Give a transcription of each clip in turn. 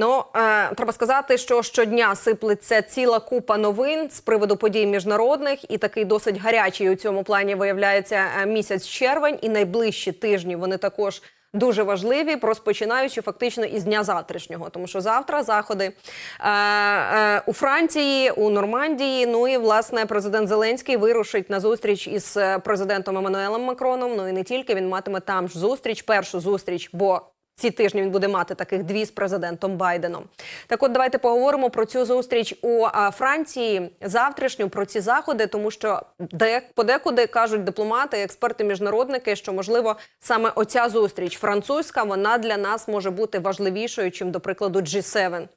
Ну е, треба сказати, що щодня сиплеться ціла купа новин з приводу подій міжнародних, і такий досить гарячий у цьому плані виявляється е, місяць червень, і найближчі тижні вони також. Дуже важливі, розпочинаючи фактично із дня завтрашнього, тому що завтра заходи е, е, у Франції, у Нормандії. Ну і власне президент Зеленський вирушить на зустріч із е, президентом Еммануелем Макроном. Ну і не тільки він матиме там ж зустріч, першу зустріч, бо ці тижні він буде мати таких дві з президентом Байденом. Так, от давайте поговоримо про цю зустріч у Франції завтрашню про ці заходи, тому що де подекуди кажуть дипломати, експерти, міжнародники, що можливо саме оця зустріч французька вона для нас може бути важливішою, чим до прикладу G7.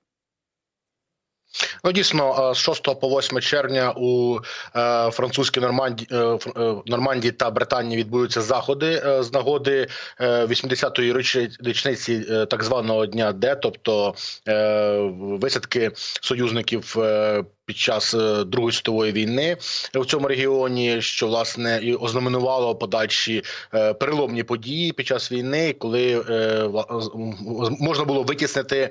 Ну, дійсно, е, з 6 по 8 червня у е, французькій Норманді, е, Нормандії та Британії відбудуться заходи з нагоди е, 80-ї річниці так званого дня Д, тобто висадки союзників. Під час е, Другої світової війни в цьому регіоні, що власне і ознаменувало подальші е, переломні події під час війни, коли е, можна було витіснити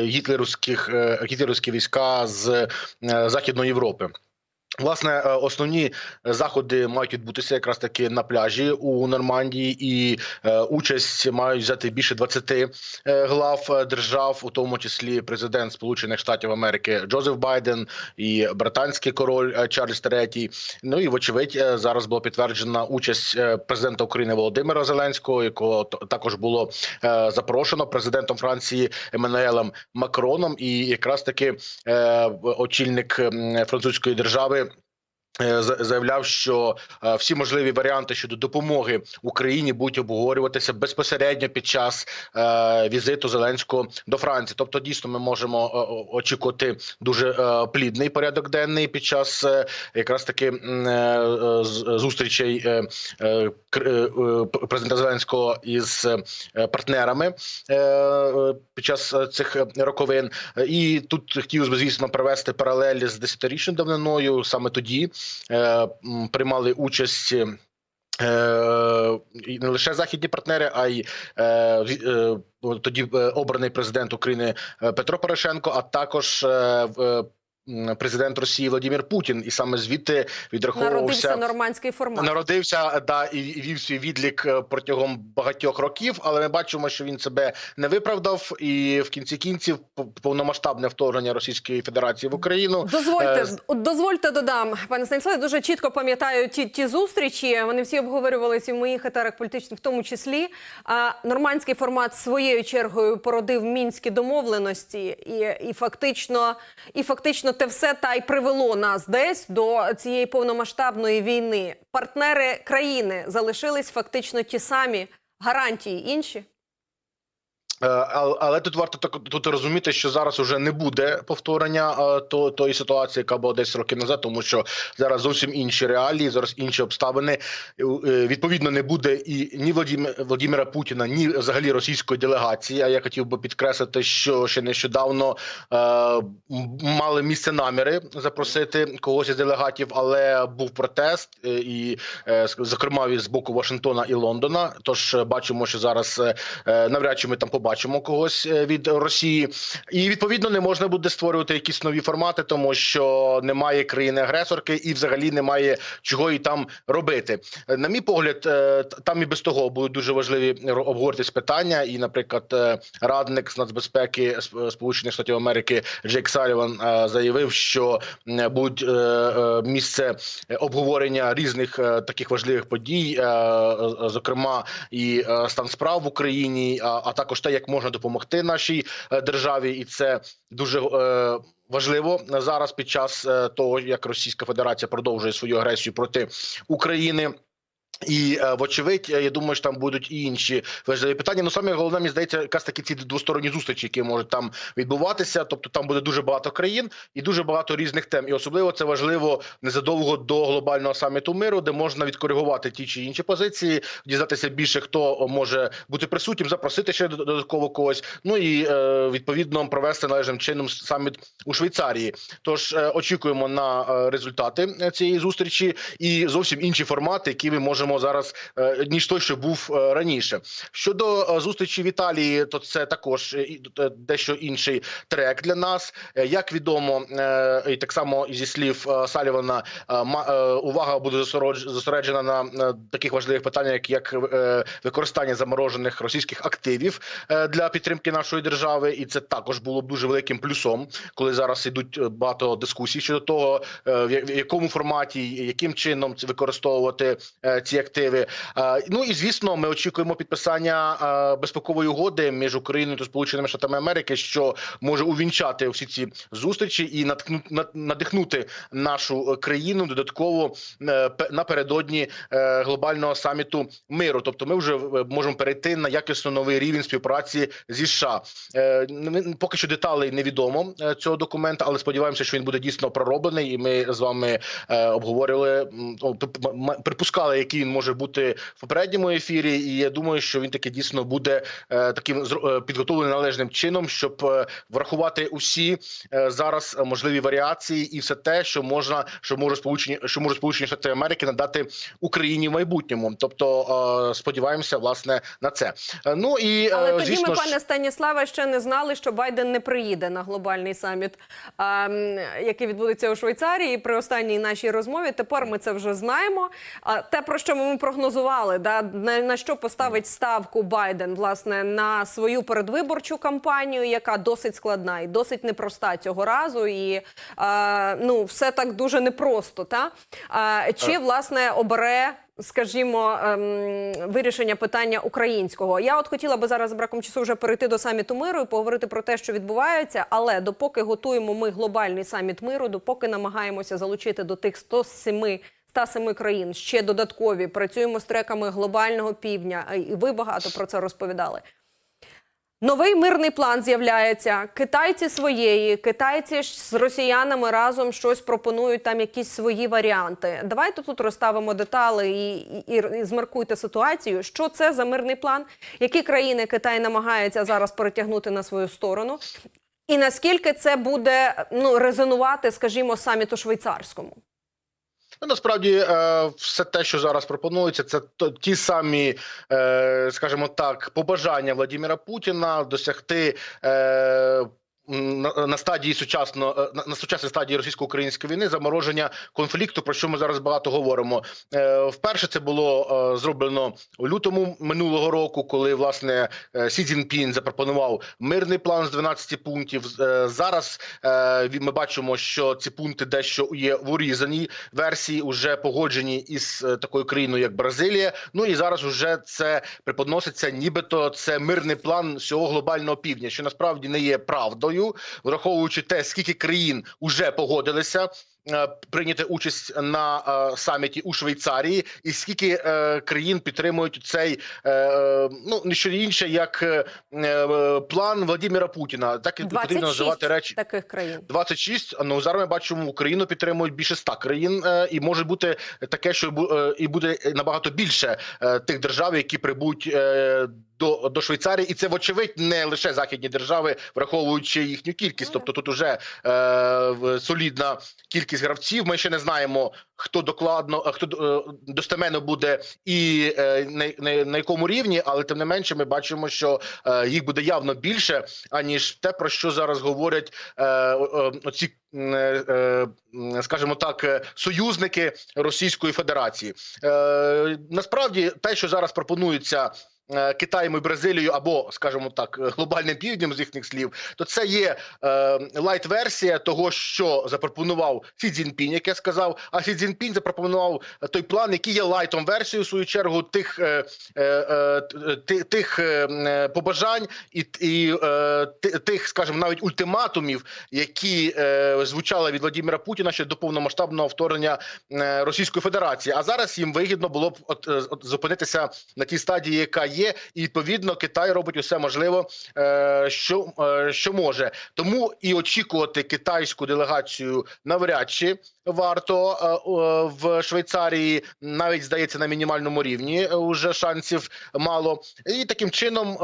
гітлерівських гітлерівські війська з Західної Європи. Власне, е, основні заходи мають відбутися якраз таки на пляжі у Нормандії, і е, участь мають взяти більше 20 е, глав е, держав, у тому числі президент Сполучених Штатів Америки Джозеф Байден і британський король е, Чарльз III. Ну і вочевидь е, зараз була підтверджена участь е, президента України Володимира Зеленського, якого також було е, запрошено президентом Франції Еммануелем Макроном. І якраз таки е, очільник французької держави. Е, Заявляв, що е, всі можливі варіанти щодо допомоги Україні будуть обговорюватися безпосередньо під час е, візиту Зеленського до Франції. Тобто, дійсно, ми можемо очікувати дуже плідний порядок денний під час якраз таки зустрічей президента Зеленського із партнерами під час цих роковин. І тут хотів би, звісно, провести паралелі з десятирічною давниною. Саме тоді приймали участь. е, Е, не лише західні партнери, а й е, е, тоді е, обраний президент України е, Петро Порошенко, а також е, е, президент Росії Владимир Путін, і саме звідти Народився відраховувався нормандський формат. Народився да і вів свій відлік е, протягом багатьох років, але ми бачимо, що він себе не виправдав, і в кінці кінців повномасштабне вторгнення Російської Федерації в Україну. Дозвольте, Е, дозвольте додам, пане Станіславе, дуже чітко пам'ятаю ті, ті зустрічі. Вони всі обговорювалися в моїх етерах політичних, в тому числі. А нормандський формат своєю чергою породив мінські домовленості, і, і фактично, і фактично те все та й привело нас десь до цієї повномасштабної війни. Партнери країни залишились фактично ті самі гарантії інші. Е, ал- Але тут варто тут розуміти, що зараз уже не буде повторення е, то тої ситуації, яка була 10 років назад, тому що зараз зовсім інші реалії, зараз інші обставини. Е, Відповідно, не буде і ні Владимира Путіна, ні взагалі російської делегації. А я хотів би підкреслити, що ще нещодавно мали місце наміри запросити когось із делегатів, але був протест, і зокрема з боку Вашингтона і Лондона. Тож бачимо, що зараз навряд чи ми там побачимо когось е, від Росії, і відповідно не можна буде створювати якісь нові формати, тому що немає країни-агресорки, і взагалі немає чого і там робити. Е, На мій погляд, е, там і без того будуть дуже важливі обговоритись питання. І, наприклад, радник з нацбезпеки Сп- Сполучених Штатів Америки Джейк Саліван заявив, що будуть місце обговорення різних таких важливих подій, зокрема і стан справ в Україні, а, також те, як можна допомогти нашій е, державі, і це дуже е, важливо зараз під час е, того, як Російська Федерація продовжує свою агресію проти України. І е, вочевидь, я думаю, що там будуть і інші важливі питання. Ну саме головне, мені здається, якраз таки ці двосторонні зустрічі, які можуть там відбуватися. Тобто там буде дуже багато країн і дуже багато різних тем. І особливо це важливо незадовго до глобального саміту миру, де можна відкоригувати ті чи інші позиції, дізнатися більше, хто може бути присутнім, запросити ще дод- додатково когось. Ну і е, відповідно провести належним чином саміт у Швейцарії. Тож е, очікуємо на е, результати е, цієї зустрічі і зовсім інші формати, які ми можемо скажімо, зараз е, ніж той, що був е, раніше. Щодо е, зустрічі в Італії, то це також дещо інший трек для нас. Як відомо, і так само зі слів Салівана, увага буде зосередж- зосереджена на таких важливих питаннях, як, використання заморожених російських активів для підтримки нашої держави, і це також було б дуже великим плюсом, коли зараз йдуть е, багато дискусій щодо того, в якому форматі, яким чином використовувати е, ці активи. Е, Ну і звісно, ми очікуємо підписання е, безпекової угоди між Україною та Сполученими Штатами Америки, що може увінчати всі ці зустрічі і надихнути нашу е, країну додатково напередодні глобального саміту миру. Тобто, ми вже можемо перейти на якісно новий рівень співпраці зі США. Поки що деталей невідомо цього документа, але сподіваємося, що він буде дійсно пророблений, і ми з вами обговорювали припускали, який він може бути в попередньому ефірі. І я думаю, що він таки дійсно буде е, таким е, підготовлений належним чином, щоб е, врахувати усі зараз можливі варіації і все те, що можна, що може сполучені, що може сполучені Штати Америки надати Україні в майбутньому. Тобто сподіваємося власне на це. Ну і Але е, тоді звісно ми, пане Станіславе, ще не знали, що Байден не приїде на глобальний саміт, а, який відбудеться у Швейцарії при останній нашій розмові. Тепер ми це вже знаємо. А те, про що ми прогнозували, да на, на що поставить ставку Байден, власне, на свою передвиборчу кампанію, яка досить складна і досить непроста цього разу. І а, ну, все так дуже непросто. Та а, чи власне обере скажімо, ем, вирішення питання українського. Я от хотіла би зараз з браком часу вже перейти до саміту миру і поговорити про те, що відбувається. Але допоки готуємо ми глобальний саміт миру, допоки намагаємося залучити до тих 107 107 країн ще додаткові, працюємо з треками глобального півдня. І ви багато про це розповідали. Новий мирний план з'являється. Китайці своєї, китайці з росіянами разом щось пропонують там якісь свої варіанти. Давайте тут розставимо детали і, і, і змаркуйте ситуацію. Що це за мирний план? Які країни Китай намагається зараз перетягнути на свою сторону? І наскільки це буде ну резонувати, скажімо, саміту швейцарському? Ну, насправді, е, все те, що зараз пропонується, це ті самі, е, скажімо так, побажання Владіміра Путіна досягти. На, стадії сучасно е, на, сучасній стадії російсько-української війни замороження конфлікту, про що ми зараз багато говоримо. Е, вперше це було е, зроблено у лютому минулого року, коли власне Сі Цзіньпін запропонував мирний план з 12 пунктів. Зараз ми бачимо, що ці пункти дещо є в урізаній версії, уже погоджені із такою країною, як Бразилія. Ну і зараз вже це преподноситься, нібито це мирний план всього глобального півдня, що насправді не є правдою, враховуючи те, скільки країн уже погодилися. е, Прийняти участь на е, саміті у Швейцарії, і скільки е, країн підтримують цей е, ну не що інше, як е, план Владимира Путіна. Так і потрібно називати речі. таких країн. 26, ну зараз ми бачимо Україну підтримують більше 100 країн, е, і може бути таке, що е, і буде набагато більше е, тих держав, які прибудуть е, до, до Швейцарії, і це вочевидь не лише західні держави, враховуючи їхню кількість. Ну, Тобто тут уже е, солідна кількість гравців. Ми ще не знаємо, хто докладно, е, хто е, достеменно буде і е, на, на, на якому рівні, але тим не менше, ми бачимо, що е, їх буде явно більше, аніж те, про що зараз говорять е, е, оці. е, Скажімо так, союзники Російської Федерації. Насправді, те, що зараз пропонується Китаєм і Бразилією, або, скажімо так, е, глобальним півднем з їхніх слів, то це є е, лайт-версія того, що запропонував Сі Цзіньпінь, як я сказав. А Сі Цзіньпінь запропонував той план, який є лайтом версією в свою чергу тих е, е, е, тих е, е, побажань і, і е, ти- тих, скажімо, навіть ультиматумів, які е, звучали від Владимира Путіна ще до повномасштабного вторгнення е, Російської Федерації. А зараз їм вигідно було б от, е, от, зупинитися на тій стадії, яка є, і відповідно Китай робить усе можливе, е, що, е, що може. Тому і очікувати китайську делегацію навряд чи варто е, в Швейцарії, навіть здається на мінімальному рівні. вже шансів мало, і таким чином.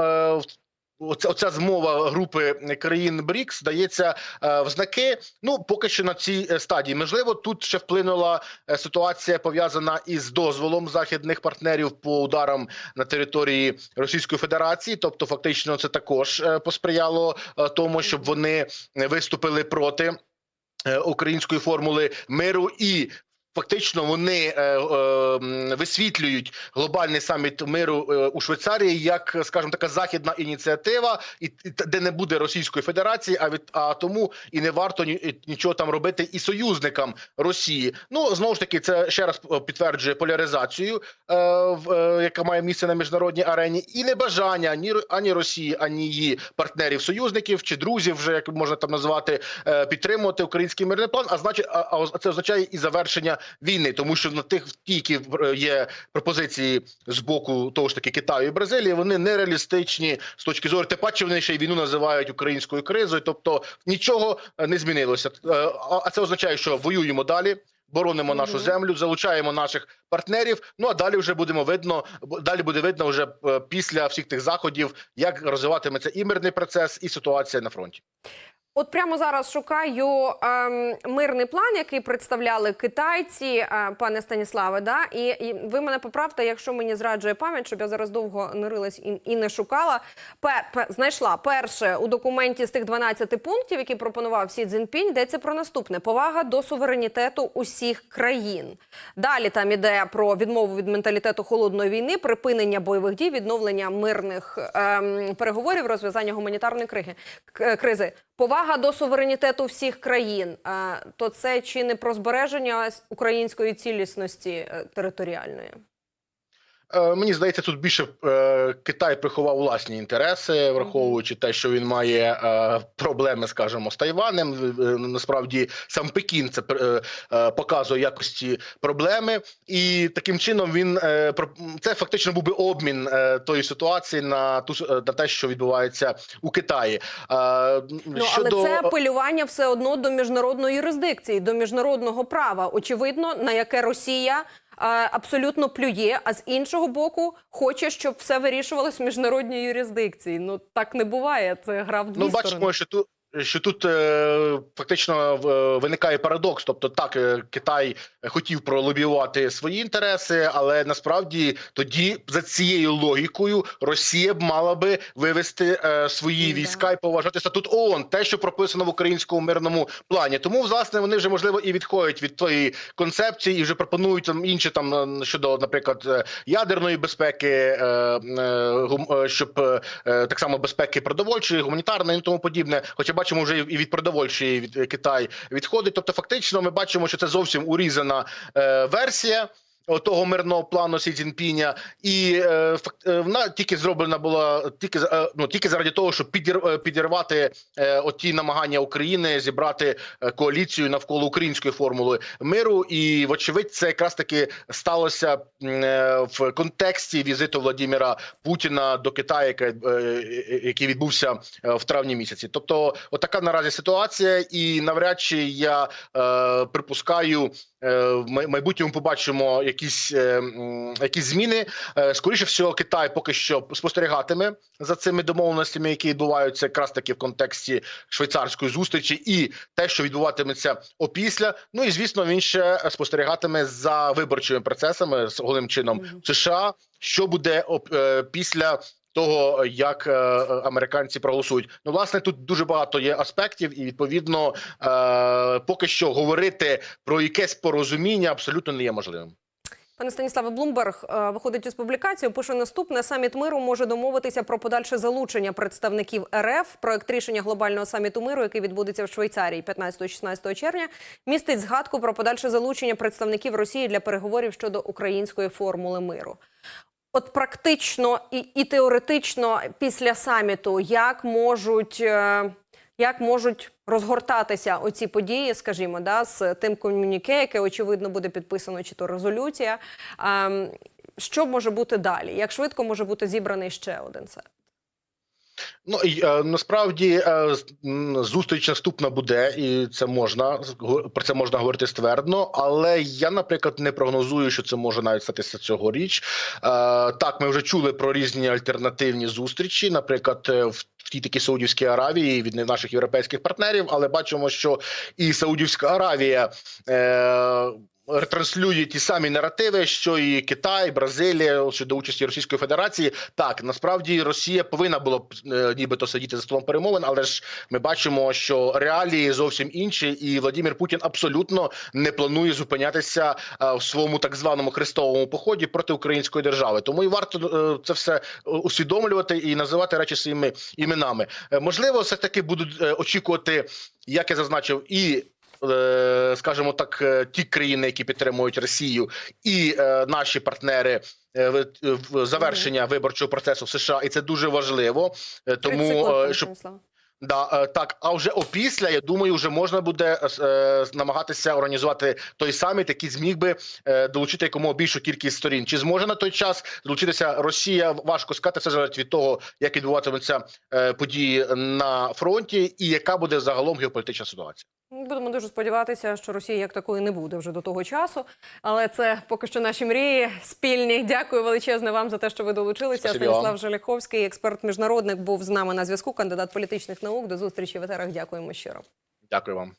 Оця, оця змова групи країн БРІКС дається е, в знаки. Ну поки що на цій е, стадії. Можливо, тут ще вплинула е, ситуація пов'язана із дозволом західних партнерів по ударам на території Російської Федерації. Тобто, фактично, це також е, посприяло тому, щоб вони виступили проти української формули миру і. Фактично вони е, е, висвітлюють глобальний саміт миру е, у Швейцарії як, скажімо, така західна ініціатива, і, де не буде Російської Федерації, а від а тому і не варто ні, нічого там робити і союзникам Росії. Ну знову ж таки, це ще раз е, підтверджує поляризацію, е, в, е, яка має місце на міжнародній арені, і небажання ні ані Росії, ані її партнерів, союзників чи друзів, вже як можна там назвати, е, підтримувати український мирний план. А значить, а, а це означає і завершення війни, тому що на тих які е, є пропозиції з боку того ж таки Китаю і Бразилії, вони нереалістичні з точки зору. Тим паче вони ще й війну називають українською кризою. Тобто нічого е, не змінилося. Е, А це означає, що воюємо далі. Боронимо нашу землю, залучаємо наших партнерів. Ну а далі вже будемо видно. Далі буде видно вже після всіх тих заходів, як розвиватиметься і мирний процес, і ситуація на фронті. От прямо зараз шукаю ем, мирний план, який представляли китайці, е, пане Станіславе. Да? І, і ви мене поправте, якщо мені зраджує пам'ять, щоб я зараз довго не рилась і, і не шукала. Пер, пе- знайшла перше у документі з тих 12 пунктів, які пропонував Сі Цзіньпінь, йдеться про наступне: повага до суверенітету усіх країн. Далі там іде про відмову від менталітету холодної війни, припинення бойових дій, відновлення мирних ем, переговорів, розв'язання гуманітарної криги, к- кризи. Повага до суверенітету всіх країн. То це чи не про збереження української цілісності е, територіальної? Е, Мені здається, тут більше е, Китай приховав власні інтереси, враховуючи те, що він має е, проблеми, скажімо, з Тайванем. Насправді сам Пекін це показує якості проблеми, і таким чином він це фактично був би обмін тої ситуації на ту на те, що відбувається у Китаї. Ну але це апелювання все одно до міжнародної юрисдикції, до міжнародного права. Очевидно, на яке Росія. Абсолютно плює, а з іншого боку, хоче, щоб все вирішувалось в міжнародній юрисдикції. Ну так не буває. Це гра в дві Ну, сторони. бачимо, що тут. Що тут е, фактично в- виникає парадокс, тобто так е, Китай хотів пролобіювати свої інтереси, але насправді тоді за цією логікою Росія б мала би вивести е, свої війська і поважати статут ООН, те, що прописано в українському мирному плані. Тому власне вони вже можливо і відходять від тої концепції, і вже пропонують там інші там е, щодо, наприклад, е, ядерної безпеки, е, е, гум- е, щоб е, е, так само безпеки продовольчої, гуманітарної і тому подібне. Хоча бачимо, вже і від продовольчої від Китаю Китай відходить. Тобто, фактично, ми бачимо, що це зовсім урізана е, версія. Того мирного плану Сі Цзіньпіня, і е, е, вона тільки зроблена була тільки е, ну тільки заради того, щоб підір, е, підірвати е, оті намагання України зібрати е, коаліцію навколо української формули миру. І вочевидь, це якраз таки сталося е, в контексті візиту Владіміра Путіна до Китаю, яке, е, який відбувся в травні місяці. Тобто, отака наразі ситуація, і навряд чи я е, припускаю. Е, В майбутньому побачимо якісь е, якісь зміни. Е, Скоріше всього, Китай поки що спостерігатиме за цими домовленостями, які відбуваються якраз таки в контексті швейцарської зустрічі, і те, що відбуватиметься опісля. Ну і звісно, він ще спостерігатиме за виборчими процесами з голим чином в США. Що буде після того, як е, американці проголосують? Ну, власне, тут дуже багато є аспектів, і відповідно е, поки що говорити про якесь порозуміння абсолютно не є можливим. Пане Станіславе, Блумберг виходить із публікацією. Пише наступне: саміт миру може домовитися про подальше залучення представників РФ. Проект рішення глобального саміту миру, який відбудеться в Швейцарії 15-16 червня, містить згадку про подальше залучення представників Росії для переговорів щодо української формули миру. От практично і, і теоретично після саміту, як можуть. е, Як можуть розгортатися оці події, скажімо, да, з тим комюніке, яке очевидно буде підписано, чи то резолюція. Ем, що може бути далі? Як швидко може бути зібраний ще один це? Ну і е, насправді е, зустріч наступна буде, і це можна про це можна говорити ствердно. Але я, наприклад, не прогнозую, що це може навіть статися цьогоріч. Е, так, ми вже чули про різні альтернативні зустрічі, наприклад, в. В тій такій Саудівській Аравії від наших європейських партнерів, але бачимо, що і Саудівська Аравія е, ретранслює ті самі наративи, що і Китай, Бразилія щодо участі Російської Федерації. Так насправді Росія повинна була б е, нібито сидіти за столом перемовин, але ж ми бачимо, що реалії зовсім інші, і Владимир Путін абсолютно не планує зупинятися е, в своєму так званому хрестовому поході проти української держави. Тому і варто е, це все усвідомлювати і називати речі своїми іменами. Е, Можливо, все таки будуть е, очікувати, як я зазначив, і е, скажімо так, ті країни, які підтримують Росію, і наші партнери. завершення виборчого процесу в США, і це дуже важливо. 30 Тому щоб Станіславе. Да, е, так. А вже опісля, я думаю, вже можна буде е, е, намагатися організувати той саміт, який зміг би е, долучити якомога більшу кількість сторін. Чи зможе на той час долучитися Росія? Важко сказати, все залежить від того, як відбуватимуться е, події на фронті, і яка буде загалом геополітична ситуація. Будемо дуже сподіватися, що Росії як такої не буде вже до того часу. Але це поки що наші мрії спільні. Дякую величезне вам за те, що ви долучилися. Спасибо. Станіслав Желяховський, експерт міжнародник, був з нами на зв'язку. Кандидат політичних наук. До зустрічі в етерах. Дякуємо щиро. Дякую вам.